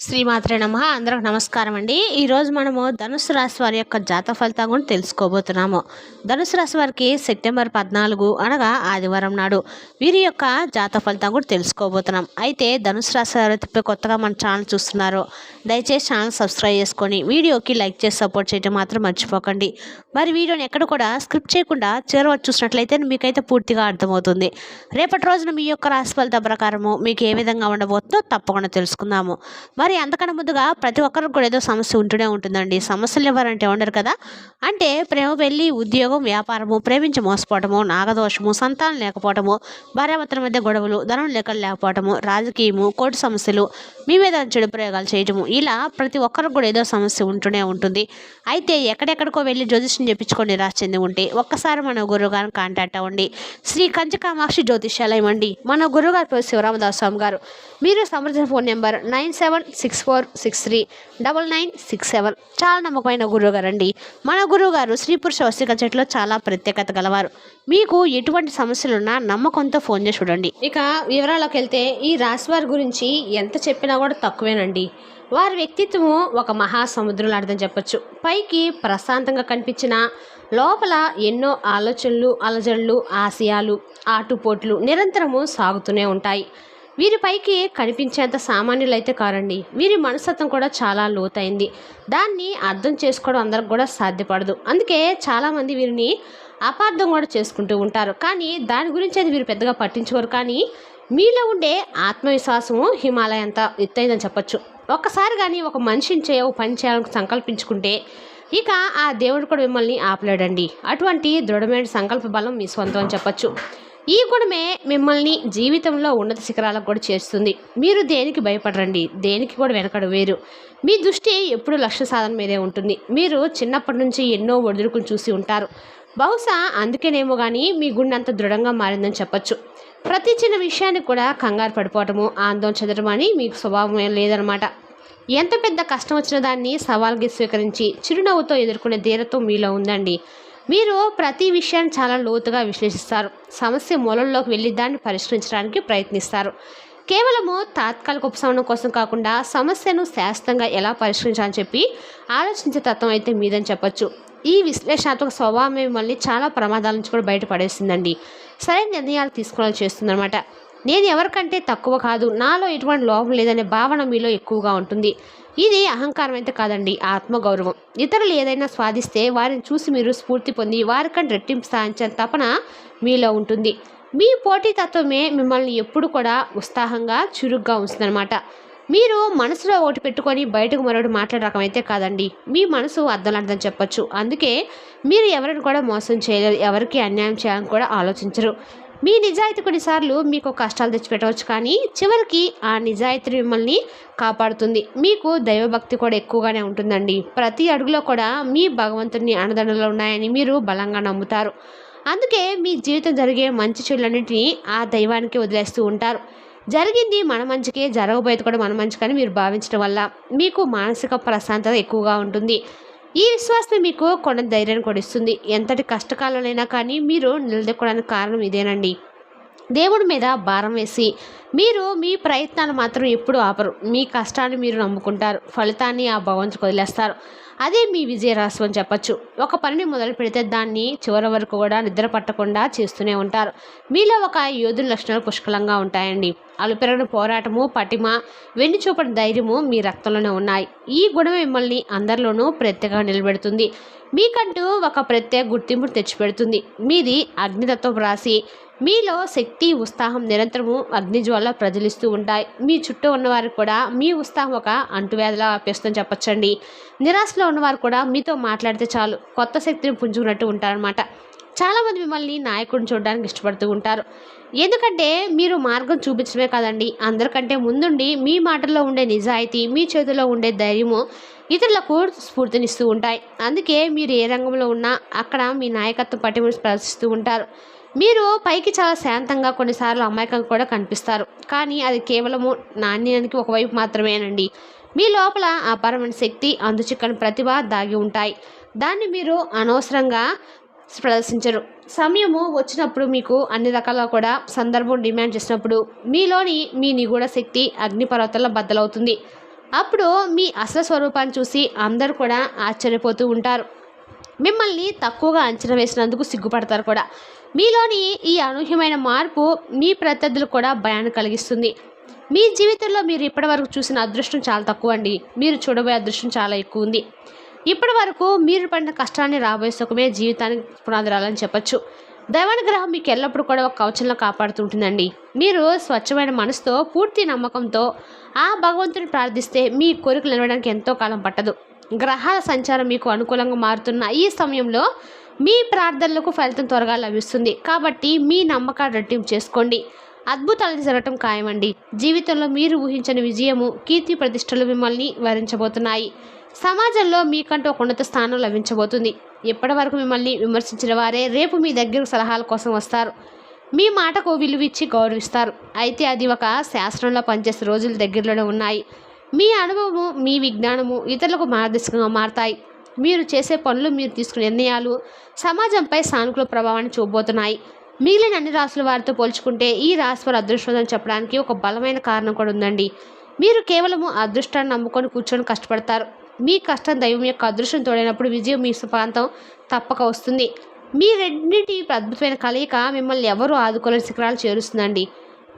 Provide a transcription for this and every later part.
శ్రీమాత్రే నమ. అందరికి నమస్కారం అండి. ఈరోజు మనము ధనుసు రాశి వారి యొక్క జాత ఫలితం కూడా తెలుసుకోబోతున్నాము. ధనుసు రాశి వారికి సెప్టెంబర్ పద్నాలుగు అనగా ఆదివారం నాడు వీరి యొక్క జాత ఫలితం కూడా తెలుసుకోబోతున్నాం. అయితే ధనుసు రాశి వారు తిప్పే కొత్తగా మన ఛానల్ చూస్తున్నారు. దయచేసి ఛానల్ సబ్స్క్రైబ్ చేసుకొని వీడియోకి లైక్ చేసి సపోర్ట్ చేయడం మాత్రం మర్చిపోకండి. మరి వీడియోని ఎక్కడ కూడా స్క్రిప్ట్ చేయకుండా చేరవచ్చు చూసినట్లయితే మీకైతే పూర్తిగా అర్థమవుతుంది. రేపటి రోజున మీ యొక్క రాశి ఫలితం ప్రకారము మీకు ఏ విధంగా ఉండబోతుందో తప్పకుండా తెలుసుకుందాము. మరి అంతకన్నా ముందుగా ప్రతి ఒక్కరికి కూడా ఏదో సమస్య ఉంటూనే ఉంటుందండి. సమస్యలు ఎవరంటే ఉండరు కదా? అంటే ప్రేమ పెళ్ళి ఉద్యోగం వ్యాపారము ప్రేమించి మోసపోవటము నాగదోషము సంతానం లేకపోవటము భార్యాభర్తల మధ్య గొడవలు ధనం లెక్కలు లేకపోవటము రాజకీయము కోర్టు సమస్యలు మీ మీద చెడు ప్రయోగాలు చేయటము ఇలా ప్రతి ఒక్కరికి కూడా ఏదో సమస్య ఉంటూనే ఉంటుంది. అయితే ఎక్కడెక్కడికో వెళ్ళి జ్యోతిష్యం చెప్పించుకొని నిరాశ చెంది ఉంటే ఒక్కసారి మన గురువుగారిని కాంటాక్ట్ అవ్వండి. శ్రీ కంచకామాక్షి జ్యోతిష్యాలయం అండి. మన గురువుగారు పేరు శివరామదాస్ స్వామి గారు. మీరు సంప్రదించిన phone number nine seven six four six three double nine six seven చాలా నమ్మకమైన గురువుగారు అండి. మన గురువుగారు స్త్రీ పురుష వస్తిక చెట్లో చాలా ప్రత్యేకత గలవారు. మీకు ఎటువంటి సమస్యలున్నా నమ్మకంతో ఫోన్ చేసి చూడండి. ఇక వివరాలకు వెళ్తే ఈ రాశివారి గురించి ఎంత చెప్పినా కూడా తక్కువేనండి. వారి వ్యక్తిత్వము ఒక మహాసముద్రం అర్థం చెప్పొచ్చు. పైకి ప్రశాంతంగా కనిపించిన లోపల ఎన్నో ఆలోచనలు అలజడులు ఆశయాలు ఆటుపోట్లు నిరంతరము సాగుతూనే ఉంటాయి. వీరి పైకి కనిపించేంత సామాన్యులైతే కారండి. వీరి మనస్తత్వం కూడా చాలా లోతైంది. దాన్ని అర్థం చేసుకోవడం అందరికి కూడా సాధ్యపడదు. అందుకే చాలామంది వీరిని అపార్థం కూడా చేసుకుంటూ ఉంటారు. కానీ దాని గురించి అది వీరు పెద్దగా పట్టించుకోరు. కానీ మీలో ఉండే ఆత్మవిశ్వాసము హిమాలయ అంత ఎత్తైందని చెప్పొచ్చు. ఒక్కసారి కానీ ఒక మనిషిని చేయ ఒక పని చేయాలని సంకల్పించుకుంటే ఇక ఆ దేవుడు కూడా మిమ్మల్ని ఆపలేడండి. అటువంటి దృఢమైన సంకల్ప బలం మీ సొంతం అని చెప్పచ్చు. ఈ గుణమే మిమ్మల్ని జీవితంలో ఉన్నత శిఖరాలకు కూడా చేస్తుంది మీరు దేనికి భయపడరండి? దేనికి కూడా వెనకడు వేరు. మీ దృష్టి ఎప్పుడు లక్ష్య సాధన మీదే ఉంటుంది. మీరు చిన్నప్పటి నుంచి ఎన్నో ఒడిదుడుకులు చూసి ఉంటారు. బహుశా అందుకేనేమో కానీ మీ గుండె అంత దృఢంగా మారిందని చెప్పొచ్చు. ప్రతి చిన్న విషయానికి కూడా కంగారు పడిపోవటము ఆందోళన చెందడం అని మీకు స్వభావం లేదనమాట. ఎంత పెద్ద కష్టం వచ్చిన దాన్ని సవాల్గా స్వీకరించి చిరునవ్వుతో ఎదుర్కొనే ధీరత్వం మీలో ఉందండి. మీరు ప్రతి విషయాన్ని చాలా లోతుగా విశ్లేషిస్తారు. సమస్య మూలంలోకి వెళ్ళి దాన్ని పరిష్కరించడానికి ప్రయత్నిస్తారు. కేవలము తాత్కాలిక ఉపశమనం కోసం కాకుండా సమస్యను శాశ్వతంగా ఎలా పరిష్కరించాలని చెప్పి ఆలోచించే తత్వం అయితే మీదని చెప్పొచ్చు. ఈ విశ్లేషణాత్మక స్వభావం మిమ్మల్ని చాలా ప్రమాదాల నుంచి కూడా బయటపడేస్తుందండి సరైన నిర్ణయాలు తీసుకోవాలని చేస్తుందన్నమాట. నేను ఎవరికంటే తక్కువ కాదు నాలో ఎటువంటి లోపం లేదనే భావన మీలో ఎక్కువగా ఉంటుంది. ఇది అహంకారం అయితే కాదండి ఆత్మగౌరవం. ఇతరులు ఏదైనా స్వాదిస్తే వారిని చూసి మీరు స్ఫూర్తి పొంది వారికంటే రెట్టింపు సాధించిన తపన మీలో ఉంటుంది. మీ పోటీతత్వమే మిమ్మల్ని ఎప్పుడు కూడా ఉత్సాహంగా చురుగ్గా ఉంచుతుందన్నమాట. మీరు మనసులో ఒకటి పెట్టుకొని బయటకు మరొకటి మాట్లాడే రకం అయితే కాదండి. మీ మనసు అర్థం చెప్పచ్చు. అందుకే మీరు ఎవరిని కూడా మోసం చేయలేరు ఎవరికి అన్యాయం చేయాలని కూడా ఆలోచించరు. మీ నిజాయితీ కొన్నిసార్లు మీకు కష్టాలు తెచ్చిపెట్టవచ్చు కానీ చివరికి ఆ నిజాయితీ మిమ్మల్ని కాపాడుతుంది. మీకు దైవభక్తి కూడా ఎక్కువగానే ఉంటుందండి. ప్రతి అడుగులో కూడా మీ భగవంతుని అండదండలు ఉన్నాయని మీరు బలంగా నమ్ముతారు. అందుకే మీ జీవితం జరిగే మంచి చెడులన్నింటినీ ఆ దైవానికి వదిలేస్తూ ఉంటారు. జరిగింది మన మంచికే జరగబోయేది కూడా మన మంచికని మీరు భావించడం వల్ల మీకు మానసిక ప్రశాంతత ఎక్కువగా ఉంటుంది. ఈ విశ్వాసం మీకు కొండ ధైర్యాన్ని కూడా ఇస్తుంది. ఎంతటి కష్టకాలంలో కానీ మీరు నిలదొక్కడానికి కారణం ఇదేనండి. దేవుడి మీద భారం వేసి మీరు మీ ప్రయత్నాలు మాత్రం ఎప్పుడు ఆపరు. మీ కష్టాన్ని మీరు నమ్ముకుంటారు. ఫలితాన్ని ఆ భగవంతుకు వదిలేస్తారు. అదే మీ విజయరాశి అని చెప్పచ్చు. ఒక పనిని మొదలు పెడితే దాన్ని చివరి వరకు కూడా నిద్ర పట్టకుండా చేస్తూనే ఉంటారు. మీలో ఒక యోధుల లక్షణాలు పుష్కలంగా ఉంటాయండి. అలుపెరగని పోరాటము పటిమ వెన్ను చూపని ధైర్యము మీ రక్తంలోనే ఉన్నాయి. ఈ గుణం మిమ్మల్ని అందరిలోనూ ప్రత్యేకంగా నిలబెడుతుంది. మీకంటూ ఒక ప్రత్యేక గుర్తింపు తెచ్చిపెడుతుంది. మీది అగ్నితత్వం రాసి మీలో శక్తి ఉత్సాహం నిరంతరము అగ్నిజ్వాల ప్రజలిస్తూ ఉంటాయి. మీ చుట్టూ ఉన్నవారు కూడా మీ ఉత్సాహం ఒక అంటువ్యాధిలా ఆపేస్తుందని చెప్పొచ్చండి. నిరాశలో ఉన్నవారు కూడా మీతో మాట్లాడితే చాలు. కొత్త శక్తిని పుంజుకున్నట్టు ఉంటారనమాట చాలామంది మిమ్మల్ని నాయకుడిని చూడడానికి ఇష్టపడుతూ ఉంటారు. ఎందుకంటే మీరు మార్గం చూపించడమే కాదండి. అందరికంటే ముందుండి మీ మాటల్లో ఉండే నిజాయితీ మీ చేతిలో ఉండే ధైర్యము ఇతరులకు స్ఫూర్తినిస్తూ ఉంటాయి. అందుకే మీరు ఏ రంగంలో ఉన్నా అక్కడ మీ నాయకత్వం పట్టిమని ప్రదర్శిస్తూ ఉంటారు. మీరు పైకి చాలా శాంతంగా కొన్నిసార్లు అమాయకంగా కూడా కనిపిస్తారు. కానీ అది కేవలము నాణ్యానికి ఒకవైపు మాత్రమేనండి. మీ లోపల అపారమైన శక్తి అందుచిక్కని ప్రతిభ దాగి ఉంటాయి. దాన్ని మీరు అనవసరంగా ప్రదర్శించరు. సమయము వచ్చినప్పుడు మీకు అన్ని రకాల కూడా సందర్భం డిమాండ్ చేసినప్పుడు మీలోని మీ నిగూఢ శక్తి అగ్నిపర్వతంలో బద్దలవుతుంది. అప్పుడు మీ అసలు స్వరూపాన్ని చూసి అందరూ కూడా ఆశ్చర్యపోతూ ఉంటారు. మిమ్మల్ని తక్కువగా అంచనా వేసినందుకు సిగ్గుపడతారు కూడా. మీలోని ఈ అనూహ్యమైన మార్పు మీ ప్రత్యర్థులకు కూడా భయాన్ని కలిగిస్తుంది. మీ జీవితంలో మీరు ఇప్పటివరకు చూసిన అదృష్టం చాలా తక్కువ అండి. మీరు చూడబోయే అదృష్టం చాలా ఎక్కువ ఉంది. ఇప్పటి వరకు మీరు పడిన కష్టాన్ని రాబోయే సుఖమే జీవితానికి పునాదిరాలని చెప్పచ్చు. దైవానుగ్రహం మీకు ఎల్లప్పుడూ కూడా ఒక కవచంలో కాపాడుతుంటుందండి. మీరు స్వచ్ఛమైన మనసుతో పూర్తి నమ్మకంతో ఆ భగవంతుని ప్రార్థిస్తే మీ కోరికలు నిలవడానికి ఎంతో కాలం పట్టదు. గ్రహాల సంచారం మీకు అనుకూలంగా మారుతున్న ఈ సమయంలో మీ ప్రార్థనలకు ఫలితం త్వరగా లభిస్తుంది. కాబట్టి మీ నమ్మకాలు రెట్టింపు చేసుకోండి. అద్భుతాలు జరగటం ఖాయమండి. జీవితంలో మీరు ఊహించని విజయము కీర్తి ప్రతిష్టలు మిమ్మల్ని వరించబోతున్నాయి. సమాజంలో మీకంటూ ఒక ఉన్నత స్థానం లభించబోతుంది. ఎప్పటి వరకు మిమ్మల్ని విమర్శించిన వారే రేపు మీ దగ్గర సలహాల కోసం వస్తారు. మీ మాటకు విలువిచ్చి గౌరవిస్తారు. అయితే అది ఒక శాస్త్రంలో పనిచేసే రోజులు దగ్గరలోనే ఉన్నాయి. మీ అనుభవము మీ విజ్ఞానము ఇతరులకు మార్గదర్శకంగా మారతాయి. మీరు చేసే పనులు మీరు తీసుకునే నిర్ణయాలు సమాజంపై సానుకూల ప్రభావాన్ని చూపబోతున్నాయి. మిగిలిన అన్ని రాసుల వారితో పోల్చుకుంటే ఈ రాశి వారు అదృష్టం చెప్పడానికి ఒక బలమైన కారణం కూడా ఉందండి. మీరు కేవలము అదృష్టాన్ని నమ్ముకొని కూర్చొని కష్టపడతారు. మీ కష్టం దైవం యొక్క అదృష్టం తోడైనప్పుడు విజయం మీ ప్రాంతం తప్పక వస్తుంది. మీ రెండింటి అద్భుతమైన కలయిక మిమ్మల్ని ఎవరు ఆదుకోలేని శిఖరాలు చేరుస్తుందండి.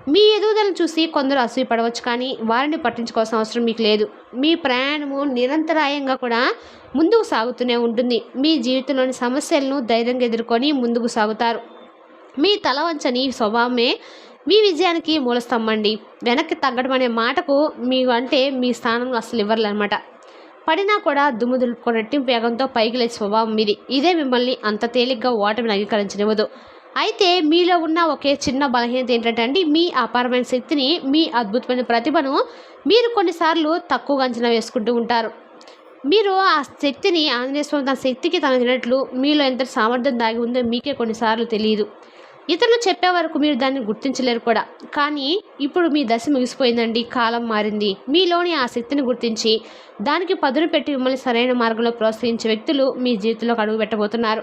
మీ ఎదుగుదలను చూసి కొందరు అసూయపడవచ్చు కానీ వారిని పట్టించుకోవాల్సిన అవసరం మీకు లేదు. మీ ప్రయాణము నిరంతరాయంగా కూడా ముందుకు సాగుతూనే ఉంటుంది. మీ జీవితంలోని సమస్యలను ధైర్యంగా ఎదుర్కొని ముందుకు సాగుతారు. మీ తల వంచని స్వభావమే మీ విజయానికి మూలస్తంభండి వెనక్కి తగ్గడం అనే మాటకు మీ అంటే మీ స్థానంలో అసలు ఇవ్వరులన్నమాట పడినా కూడా దుమ్ము దులుపుకొని రెట్టింపు వేగంతో పైకి లేచే స్వభావం మీది. ఇదే మిమ్మల్ని అంత తేలిగ్గా ఓటమిని అంగీకరించనివ్వదు. అయితే మీలో ఉన్న ఒకే చిన్న బలహీనత ఏంటంటే అండి మీ అపారమైన శక్తిని మీ అద్భుతమైన ప్రతిభను మీరు కొన్నిసార్లు తక్కువగా అంచనా వేసుకుంటూ ఉంటారు. మీరు ఆ శక్తిని ఆంజనేయ స్వామి తన శక్తికి తనకినట్లు మీలో ఎంత సామర్థ్యం దాగి ఉందో మీకే కొన్నిసార్లు తెలియదు ఇతరులు చెప్పే వరకు మీరు దాన్ని గుర్తించలేరు కూడా. కానీ ఇప్పుడు మీ దశ ముగిసిపోయిందండి కాలం మారింది. మీలోని ఆ శక్తిని గుర్తించి దానికి పదును పెట్టి మిమ్మల్ని సరైన మార్గంలో ప్రోత్సహించే వ్యక్తులు మీ జీవితంలోకి అడుగు పెట్టబోతున్నారు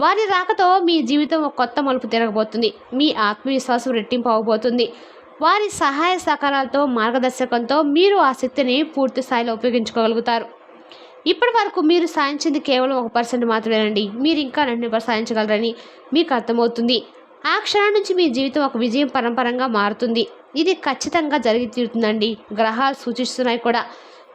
వారి రాకతో మీ జీవితం ఒక కొత్త మలుపు తిరగబోతుంది. మీ ఆత్మవిశ్వాసం రెట్టింపు అవబోతుంది. వారి సహాయ సహకారాలతో మార్గదర్శకంతో మీరు ఆ శక్తిని పూర్తి స్థాయిలో ఉపయోగించుకోగలుగుతారు. ఇప్పటి వరకు మీరు సాధించింది కేవలం ఒక పర్సెంట్ మాత్రమేనండి. మీరు ఇంకా రెండు సాధించగలరని మీకు అర్థమవుతుంది. ఆ క్షణం నుంచి మీ జీవితం ఒక విజయం పరంపరంగా మారుతుంది. ఇది ఖచ్చితంగా జరిగి తీరుతుందండి. గ్రహాలు సూచిస్తున్నాయి కూడా.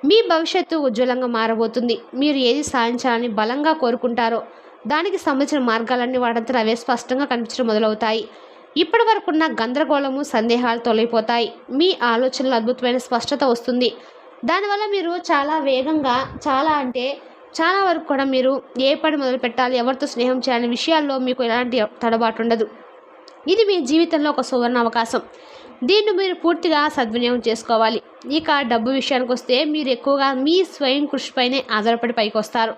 మీ భవిష్యత్తు ఉజ్వలంగా మారబోతుంది. మీరు ఏది సాధించాలని బలంగా కోరుకుంటారో దానికి సంబంధించిన మార్గాలన్నీ వాడంతా అవే స్పష్టంగా కనిపించడం మొదలవుతాయి. ఇప్పటి వరకున్న గందరగోళము సందేహాలు తొలగిపోతాయి. మీ ఆలోచనలు అద్భుతమైన స్పష్టత వస్తుంది. దానివల్ల మీరు చాలా వేగంగా చాలా అంటే చాలా వరకు కూడా మీరు ఏ పని మొదలు పెట్టాలి ఎవరితో స్నేహం చేయాలని విషయాల్లో మీకు ఎలాంటి తడబాటు ఉండదు. ఇది మీ జీవితంలో ఒక సువర్ణ అవకాశం. దీన్ని మీరు పూర్తిగా సద్వినియోగం చేసుకోవాలి. ఇక డబ్బు విషయానికి వస్తే మీరు ఎక్కువగా మీ స్వయం కృషిపైనే ఆధారపడి పైకి వస్తారు.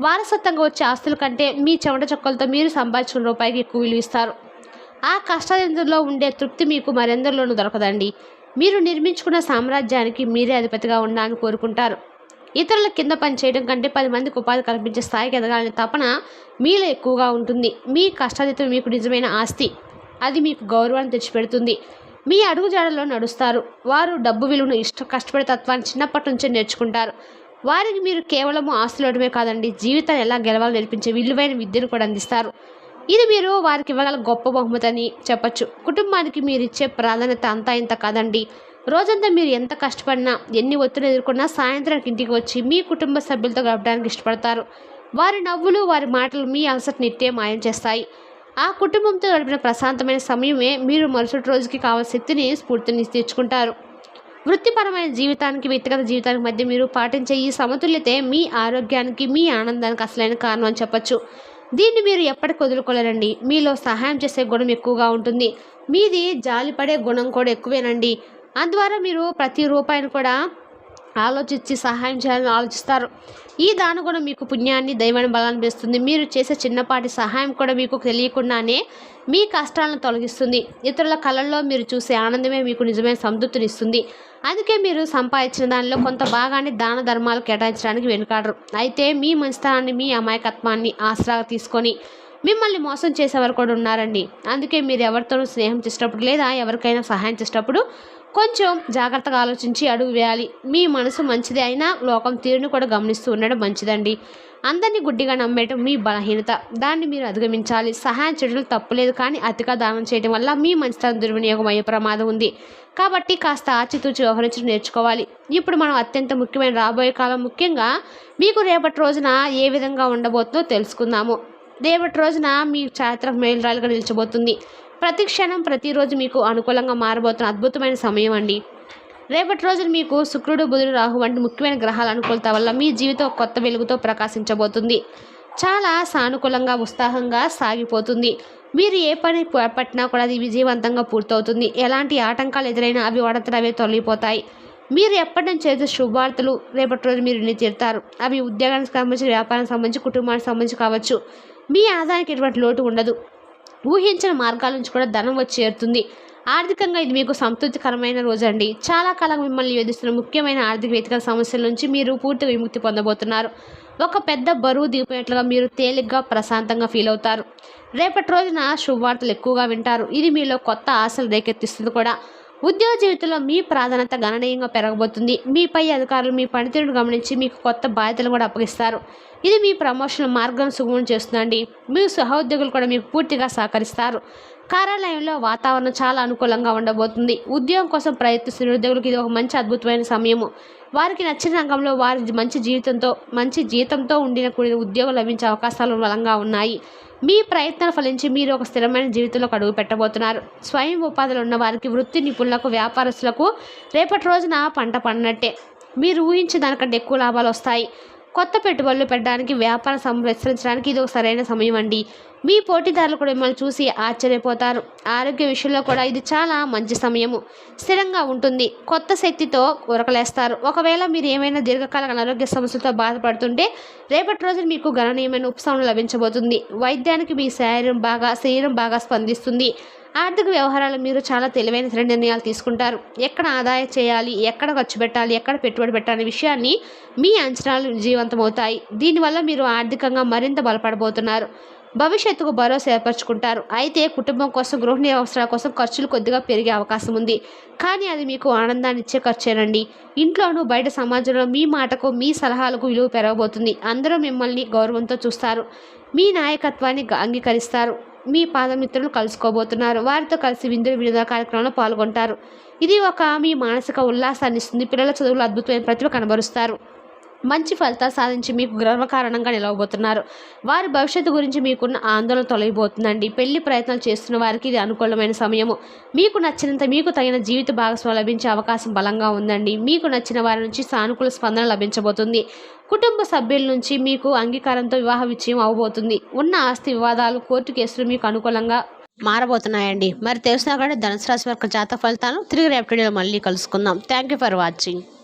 వారసత్వంగా వచ్చే ఆస్తుల కంటే మీ చెమట చొక్కలతో మీరు సంపాదించిన రూపాయికి ఎక్కువ విలువ ఇస్తారు. ఆ కష్టాలందులో ఉండే తృప్తి మీకు మరెందరిలోనూ దొరకదండి. మీరు నిర్మించుకున్న సామ్రాజ్యానికి మీరే అధిపతిగా ఉండాలని కోరుకుంటారు. ఇతరుల కింద పని చేయడం కంటే పది మందికి ఉపాధి కల్పించే స్థాయికి ఎదగాలనే తపన మీలో ఎక్కువగా ఉంటుంది. మీ కష్టాజితం మీకు నిజమైన ఆస్తి. అది మీకు గౌరవాన్ని తెచ్చిపెడుతుంది. మీ అడుగుజాడల్లో నడుస్తారు. వారు డబ్బు విలువను ఇష్ట కష్టపడే తత్వాన్ని చిన్నప్పటి నుంచే నేర్చుకుంటారు. వారికి మీరు కేవలం ఆస్తులడమే కాదండి జీవితాన్ని ఎలా గెలవాలో నేర్పించే విలువైన విద్యను కూడా అందిస్తారు. ఇది మీరు వారికి ఇవ్వగల గొప్ప బహుమతి అని చెప్పచ్చు. కుటుంబానికి మీరు ఇచ్చే ప్రాధాన్యత అంతా ఇంత కాదండి. రోజంతా మీరు ఎంత కష్టపడినా ఎన్ని ఒత్తిడి ఎదుర్కొన్నా సాయంత్రానికి ఇంటికి వచ్చి మీ కుటుంబ సభ్యులతో గడపడానికి ఇష్టపడతారు. వారి నవ్వులు వారి మాటలు మీ అలసట నిత్యం మాయం చేస్తాయి. ఆ కుటుంబంతో గడిపిన ప్రశాంతమైన సమయమే మీరు మరుసటి రోజుకి కావాల్సిన శక్తిని స్ఫూర్తిని తెచ్చుకుంటారు. వృత్తిపరమైన జీవితానికి వ్యక్తిగత జీవితానికి మధ్య మీరు పాటించే ఈ సమతుల్యతే మీ ఆరోగ్యానికి మీ ఆనందానికి అసలైన కారణం అని చెప్పచ్చు. దీన్ని మీరు ఎప్పటికి వదులుకోలేరండి. మీలో సహాయం చేసే గుణం ఎక్కువగా ఉంటుంది. మీది జాలిపడే గుణం కూడా ఎక్కువేనండి. అందువల్ల మీరు ప్రతి రూపాయిని కూడా ఆలోచించి సహాయం చేయాలని ఆలోచిస్తారు. ఈ దాని కూడా మీకు పుణ్యాన్ని దైవాన్ని బలాన్ని పెస్తుంది మీరు చేసే చిన్నపాటి సహాయం కూడా మీకు తెలియకుండానే మీ కష్టాలను తొలగిస్తుంది. ఇతరుల కళల్లో మీరు చూసే ఆనందమే మీకు నిజమైన సంతృప్తినిస్తుంది అందుకే మీరు సంపాదించిన దానిలో కొంత భాగాన్ని దాన ధర్మాలు కేటాయించడానికి వెనుకాడరు. అయితే మీ మంచితనాన్ని మీ అమాయకత్వాన్ని ఆసరాగా తీసుకొని మిమ్మల్ని మోసం చేసేవారు కూడా ఉన్నారండి. అందుకే మీరు ఎవరితోనూ స్నేహం చేసేటప్పుడు లేదా ఎవరికైనా సహాయం చేసేటప్పుడు కొంచెం జాగ్రత్తగా ఆలోచించి అడుగు వేయాలి. మీ మనసు మంచిది అయినా లోకం తీరును కూడా గమనిస్తూ ఉండడం మంచిదండి. అందరినీ గుడ్డిగా నమ్మేయటం మీ బలహీనత. దాన్ని మీరు అధిగమించాలి. సహాయం చేయడం తప్పులేదు కానీ అతిగా దానం చేయడం వల్ల మీ మంచితనం దుర్వినియోగం అయ్యే ప్రమాదం ఉంది. కాబట్టి కాస్త ఆచితూచి వ్యవహరించడం నేర్చుకోవాలి. ఇప్పుడు మనం అత్యంత ముఖ్యమైన రాబోయే కాలం ముఖ్యంగా మీకు రేపటి రోజున ఏ విధంగా ఉండబోతుందో తెలుసుకుందాము. రేపటి రోజున మీ చారిత్రక మేలురాలుగా నిలిచబోతుంది ప్రతి క్షణం ప్రతిరోజు మీకు అనుకూలంగా మారబోతున్న అద్భుతమైన సమయం అండి. రేపటి రోజున మీకు శుక్రుడు బుధుడు రాహు వంటి ముఖ్యమైన గ్రహాల అనుకూలత వల్ల మీ జీవితం కొత్త వెలుగుతో ప్రకాశించబోతుంది. చాలా సానుకూలంగా ఉత్సాహంగా సాగిపోతుంది. మీరు ఏ పని పట్టినా కూడా అది విజయవంతంగా పూర్తవుతుంది. ఎలాంటి ఆటంకాలు ఎదురైనా అవి వాడంతట అవే తొలగిపోతాయి. మీరు ఎప్పటి నుంచి చేసే శుభార్తలు రేపటి రోజు మీరు ఇన్ని తీరుతారు. అవి ఉద్యోగానికి సంబంధించి వ్యాపారానికి సంబంధించి కుటుంబానికి సంబంధించి కావచ్చు. మీ ఆదాయానికి ఎటువంటి లోటు ఉండదు. ఊహించిన మార్గాల నుంచి కూడా ధనం వచ్చి చేరుతుంది. ఆర్థికంగా ఇది మీకు సంతృప్తికరమైన రోజు అండి చాలా కాలం మిమ్మల్ని వేధిస్తున్న ముఖ్యమైన ఆర్థిక వేదికల సమస్యల నుంచి మీరు పూర్తిగా విముక్తి పొందబోతున్నారు. ఒక పెద్ద బరువు దిగిపోయినట్లుగా మీరు తేలిగ్గా ప్రశాంతంగా ఫీల్ అవుతారు. రేపటి రోజున శుభవార్తలు ఎక్కువగా వింటారు. ఇది మీలో కొత్త ఆశలు రేకెత్తిస్తుంది కూడా. ఉద్యోగ జీవితంలో మీ ప్రాధాన్యత గణనీయంగా పెరగబోతుంది. మీపై అధికారులు మీ పనితీరును గమనించి మీకు కొత్త బాధ్యతలు కూడా అప్పగిస్తారు. ఇది మీ ప్రమోషన్ మార్గం సుగమం చేస్తుందండి. మీ సహోద్యోగులు కూడా మీకు పూర్తిగా సహకరిస్తారు. కార్యాలయంలో వాతావరణం చాలా అనుకూలంగా ఉండబోతుంది. ఉద్యోగం కోసం ప్రయత్నిస్తున్న నిరుద్యోగులకు ఇది ఒక మంచి అద్భుతమైన సమయము. వారికి నచ్చిన రంగంలో వారి మంచి జీవితంతో మంచి జీతంతో ఉండిన కూడిన ఉద్యోగం లభించే అవకాశాలు బలంగా ఉన్నాయి. మీ ప్రయత్నాలు ఫలించి మీరు ఒక స్థిరమైన జీవితంలోకి అడుగు పెట్టబోతున్నారు. స్వయం ఉపాధిలో ఉన్న వారికి వృత్తి నిపుణులకు వ్యాపారస్తులకు రేపటి రోజున పంట పండినట్టే. మీరు ఊహించిన దానికంటే ఎక్కువ లాభాలు వస్తాయి. కొత్త పెట్టుబడులు పెట్టడానికి వ్యాపార సంరక్షించడానికి ఇది ఒక సరైన సమయం అండి. మీ పోటీదారులు కూడా మిమ్మల్ని చూసి ఆశ్చర్యపోతారు. ఆరోగ్య విషయంలో కూడా ఇది చాలా మంచి సమయము. స్థిరంగా ఉంటుంది. కొత్త శక్తితో ఉరకలేస్తారు. ఒకవేళ మీరు ఏమైనా దీర్ఘకాల అనారోగ్య సమస్యలతో బాధపడుతుంటే రేపటి రోజున మీకు గణనీయమైన ఉపశమనం లభించబోతుంది. వైద్యానికి మీ శరీరం బాగా శరీరం బాగా స్పందిస్తుంది. ఆర్థిక వ్యవహారాలు మీరు చాలా తెలివైన నిర్ణయాలు తీసుకుంటారు. ఎక్కడ ఆదాయం చేయాలి ఎక్కడ ఖర్చు పెట్టాలి ఎక్కడ పెట్టుబడి పెట్టాలి విషయాన్ని మీ అంచనాలు విజయవంతమవుతాయి. దీనివల్ల మీరు ఆర్థికంగా మరింత బలపడబోతున్నారు. భవిష్యత్తుకు భరోసా ఏర్పరచుకుంటారు. అయితే కుటుంబం కోసం గృహ అవసరాల కోసం ఖర్చులు కొద్దిగా పెరిగే అవకాశం ఉంది. కానీ అది మీకు ఆనందాన్ని ఇచ్చే ఖర్చేనండి. ఇంట్లోనూ బయట సమాజంలో మీ మాటకు మీ సలహాలకు విలువ పెరగబోతుంది. అందరూ మిమ్మల్ని గౌరవంతో చూస్తారు. మీ నాయకత్వాన్ని అంగీకరిస్తారు. మీ పాదమిత్రులు కలుసుకోబోతున్నారు. వారితో కలిసి విందులు వినోద కార్యక్రమంలో పాల్గొంటారు. ఇది ఒక మీ మానసిక ఉల్లాసాన్ని ఇస్తుంది పిల్లల చదువులు అద్భుతమైన ప్రతిభ కనబరుస్తారు. మంచి ఫలితాలు సాధించి మీకు గర్వకారణంగా నిలవబోతున్నారు. వారి భవిష్యత్తు గురించి మీకున్న ఆందోళన తొలగిపోతుందండి. పెళ్ళి ప్రయత్నాలు చేస్తున్న వారికి ఇది అనుకూలమైన సమయము. మీకు నచ్చినంత మీకు తగిన జీవిత భాగస్వామి లభించే అవకాశం బలంగా ఉందండి. మీకు నచ్చిన వారి నుంచి సానుకూల స్పందన లభించబోతుంది. కుటుంబ సభ్యుల నుంచి మీకు అంగీకారంతో వివాహ విజయం అవబోతుంది. ఉన్న ఆస్తి వివాదాలు కోర్టు కేసులు మీకు అనుకూలంగా మారబోతున్నాయండి. మరి తెలిసినా కానీ ధనుసు రాశి వారి జాతక ఫలితాలను తిరిగి రేపటి మళ్ళీ కలుసుకుందాం. Thank you for watching